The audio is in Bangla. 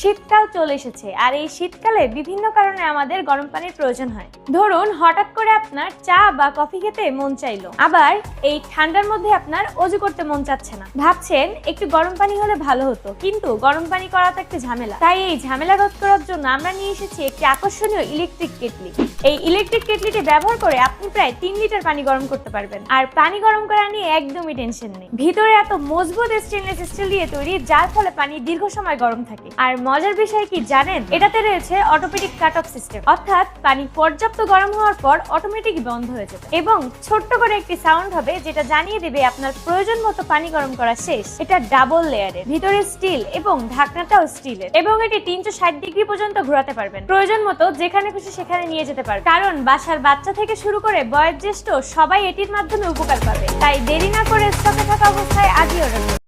শীতকাল চলে এসেছে আর এই শীতকালে বিভিন্ন কারণে আমাদের গরম পানির প্রয়োজন হয়। ধরুন, হঠাৎ করে আপনার চা বা কফি খেতে মন চাইলো। আবার এই ঠান্ডার মধ্যে আপনার অজু করতে মন চাচ্ছে না। ভাবছেন, একটু গরম পানি হলে ভালো হতো, কিন্তু গরম পানি করা তো একটা ঝামেলা। তাই এই ঝামেলা রোধ করার জন্য আমরা নিয়ে এসেছি একটি আকর্ষণীয় ইলেকট্রিক কেটলি। এই ইলেকট্রিক কেটলিটি ব্যবহার করে আপনি প্রায় তিন লিটার পানি গরম করতে পারবেন। আর পানি গরম করা নিয়ে একদমই টেনশন নেই। ভিতরে এত মজবুত স্টেনলেস স্টিল দিয়ে তৈরি, যার ফলে পানি দীর্ঘ সময় গরম থাকে। আর মজার বিষয় কি জানেন? এটাতে রয়েছে অটোমেটিক কাট অফ সিস্টেম অর্থাৎ পানি পর্যাপ্ত গরম হওয়ার পর অটোমেটিক বন্ধ হয়ে যাবে। এবং ছোট্ট করে একটি সাউন্ড হবে যেটা জানিয়ে দেবে আপনার প্রয়োজন মতো পানি গরম করা শেষ। এটা ডাবল লেয়ারের ভিতরে স্টিল এবং ঢাকনাটাও স্টিলের এবং এটি তিনশো ষাট ডিগ্রি পর্যন্ত ঘোরাতে পারবেন। প্রয়োজন মতো যেখানে খুশি সেখানে নিয়ে যেতে পারবেন কারণ বাসার বাচ্চা থেকে শুরু করে বয়োজ্যেষ্ঠ সবাই এটির মাধ্যমে উপকার পাবে। তাই দেরি না করে স্টকে থাকা অবস্থায় আজই অর্ডার